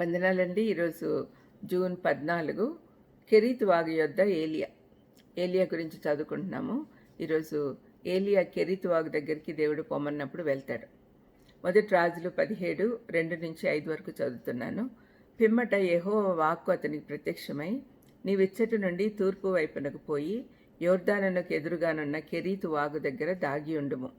వందనాలండి ఈరోజు జూన్ పద్నాలుగు. కెరీత్ వాగు యొద్ద ఏలియా. ఏలియా గురించి చదువుకుంటున్నాము. ఈరోజు ఏలియా కెరీత్ వాగు దగ్గరికి దేవుడు పొమ్మన్నప్పుడు వెళ్తాడు. మొదటి రాజులు పదిహేడు రెండు నుంచి ఐదు వరకు చదువుతున్నాను. పిమ్మట ఏహో వాక్కు అతనికి ప్రత్యక్షమై నీవిచ్చటి నుండి తూర్పు వైపునకు పోయి యోర్దానునకు ఎదురుగానున్న కెరీతు వాగు దగ్గర దాగి ఉండుము.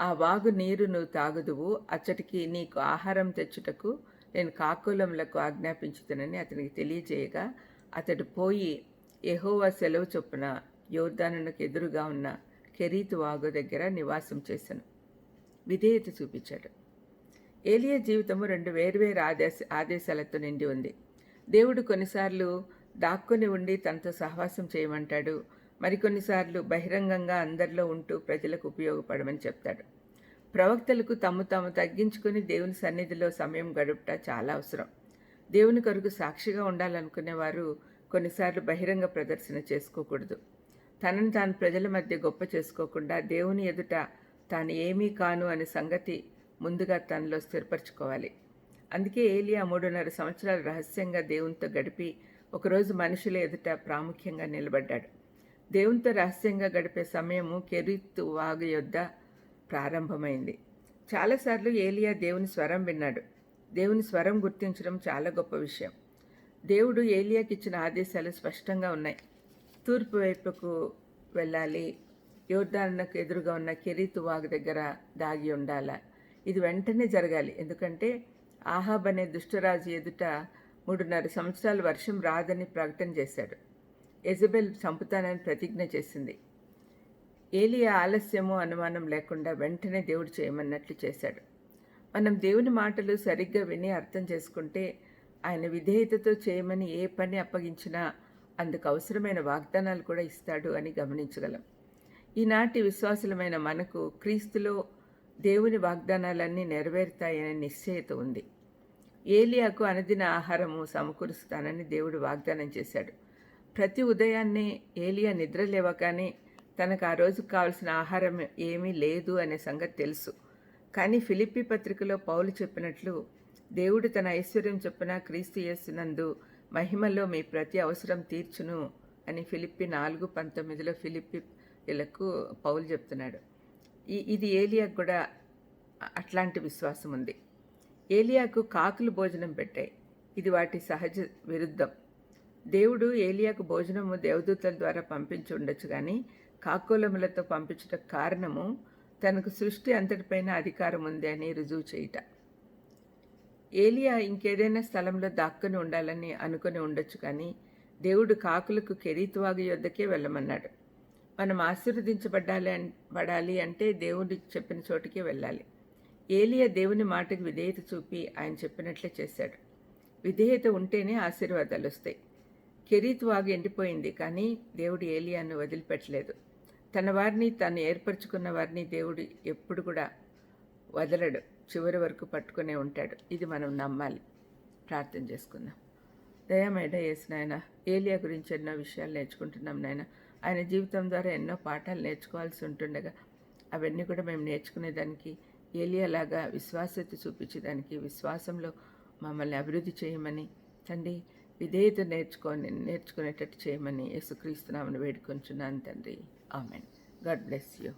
ఆ వాగు నీరు నువ్వు తాగుదువు అచ్చటికి నీకు ఆహారం తెచ్చుటకు నేను కాకులములకు ఆజ్ఞాపించుతానని అతనికి తెలియజేయగా అతడు పోయి ఎహోవా సెలవు చొప్పున యోర్దానునకు ఎదురుగా ఉన్న కెరీతు వాగు దగ్గర నివాసం చేశాను. విధేయత చూపించాడు. ఏలియా జీవితము రెండు వేర్వేరు ఆదేశ ఆదేశాలతో నిండి ఉంది. దేవుడు కొన్నిసార్లు దాక్కుని ఉండి తనతో సహవాసం చేయమంటాడు. మరికొన్నిసార్లు బహిరంగంగా అందరిలో ఉంటూ ప్రజలకు ఉపయోగపడమని చెప్తాడు. ప్రవక్తలకు తమ్ము తాము తగ్గించుకుని దేవుని సన్నిధిలో సమయం గడుపుట చాలా అవసరం. దేవుని కొరకు సాక్షిగా ఉండాలనుకునేవారు కొన్నిసార్లు బహిరంగ ప్రదర్శన చేసుకోకూడదు. తనను తాను ప్రజల మధ్య గొప్ప చేసుకోకుండా దేవుని ఎదుట తాను ఏమీ కాను అనే సంగతి ముందుగా తనలో స్థిరపరచుకోవాలి. అందుకే ఏలియా మూడున్నర సంవత్సరాలు రహస్యంగా దేవునితో గడిపి ఒకరోజు మనుషుల ఎదుట ప్రాముఖ్యంగా నిలబడ్డాడు. దేవునితో రహస్యంగా గడిపే సమయము కెరీతు వాగు యొద్ద ప్రారంభమైంది. చాలాసార్లు ఏలియా దేవుని స్వరం విన్నాడు. దేవుని స్వరం గుర్తించడం చాలా గొప్ప విషయం. దేవుడు ఏలియాకి ఇచ్చిన ఆదేశాలు స్పష్టంగా ఉన్నాయి. తూర్పు వైపుకు వెళ్ళాలి. యోర్ధానకు ఎదురుగా ఉన్న కెరీతు వాగు దగ్గర దాగి ఉండాల? ఇది వెంటనే జరగాలి. ఎందుకంటే ఆహాబ్ అనే దుష్టరాజు ఎదుట మూడున్నర సంవత్సరాలు వర్షం రాదని ప్రకటన చేశాడు. ఎజబెల్ చంపుతానని ప్రతిజ్ఞ చేసింది. ఏలియా ఆలస్యము అనుమానం లేకుండా వెంటనే దేవుడు చేయమన్నట్లు చేశాడు. మనం దేవుని మాటలు సరిగ్గా విని అర్థం చేసుకుంటే ఆయన విధేయతతో చేయమని ఏ పని అప్పగించినా అందుకు అవసరమైన వాగ్దానాలు కూడా ఇస్తాడు అని గమనించగలం. ఈనాటి విశ్వాసులమైన మనకు క్రీస్తులో దేవుని వాగ్దానాలన్నీ నెరవేరుతాయనే నిశ్చయత ఉంది. ఏలియాకు అనుదిన ఆహారము సమకూరుస్తానని దేవుడు వాగ్దానం చేశాడు. ప్రతి ఉదయాన్నే ఏలియా నిద్ర లేవగానే తనకు ఆ రోజుకు కావలసిన ఆహారం ఏమీ లేదు అనే సంగతి తెలుసు. కానీ ఫిలిప్పి పత్రికలో పౌలు చెప్పినట్లు దేవుడు తన ఐశ్వర్యం చొప్పున క్రీస్తు చేస్తున్నందు మహిమలో మీ ప్రతి అవసరం తీర్చును అని ఫిలిప్పి నాలుగు పంతొమ్మిదిలో ఫిలిప్పిలకు పౌలు చెప్తున్నాడు. ఈ ఇది ఏలియాకు కూడా అట్లాంటి విశ్వాసం ఉంది. ఏలియాకు కాకులు భోజనం పెట్టాయి. ఇది వాటి సహజ విరుద్ధం. దేవుడు ఏలియాకు భోజనము దేవదూతల ద్వారా పంపించి ఉండొచ్చు కానీ కాకోలములతో పంపించట కారణము తనకు సృష్టి అంతటిపైన అధికారం ఉంది అని రుజువు చేయట. ఏలియా ఇంకేదైనా స్థలంలో దాక్కుని ఉండాలని అనుకుని ఉండొచ్చు కానీ దేవుడు కాకులకు కెరీతువాగు యొద్దకే వెళ్ళమన్నాడు. మనం ఆశీర్వదించబడాలి పడాలి అంటే దేవుడు చెప్పిన చోటుకే వెళ్ళాలి. ఏలియా దేవుని మాటకు విధేయత చూపి ఆయన చెప్పినట్లే చేశాడు. విధేయత ఉంటేనే ఆశీర్వాదాలు వస్తాయి. కెరీత్ వాగు ఎండిపోయింది కానీ దేవుడు ఏలియాను వదిలిపెట్టలేదు. తన వారిని తను ఏర్పరచుకున్న వారిని దేవుడు ఎప్పుడు కూడా వదలడు. చివరి వరకు పట్టుకునే ఉంటాడు. ఇది మనం నమ్మాలి. ప్రార్థన చేసుకుందాం. దయామేడ వేసిన నాయన ఏలియా గురించి ఎన్నో విషయాలు నేర్చుకుంటున్నాం నాయన. ఆయన జీవితం ద్వారా ఎన్నో పాఠాలు నేర్చుకోవాల్సి ఉంటుండగా అవన్నీ కూడా మేము నేర్చుకునేదానికి ఏలియాలాగా విశ్వాసత చూపించేదానికి విశ్వాసంలో మమ్మల్ని అభివృద్ధి చేయమని తండ్రి విధేయత నేర్చుకొని నేర్చుకునేటట్టు చేయమని యేసుక్రీస్తునామని వేడుకొంచున్నాను తండ్రి. ఆమెన్. God bless you.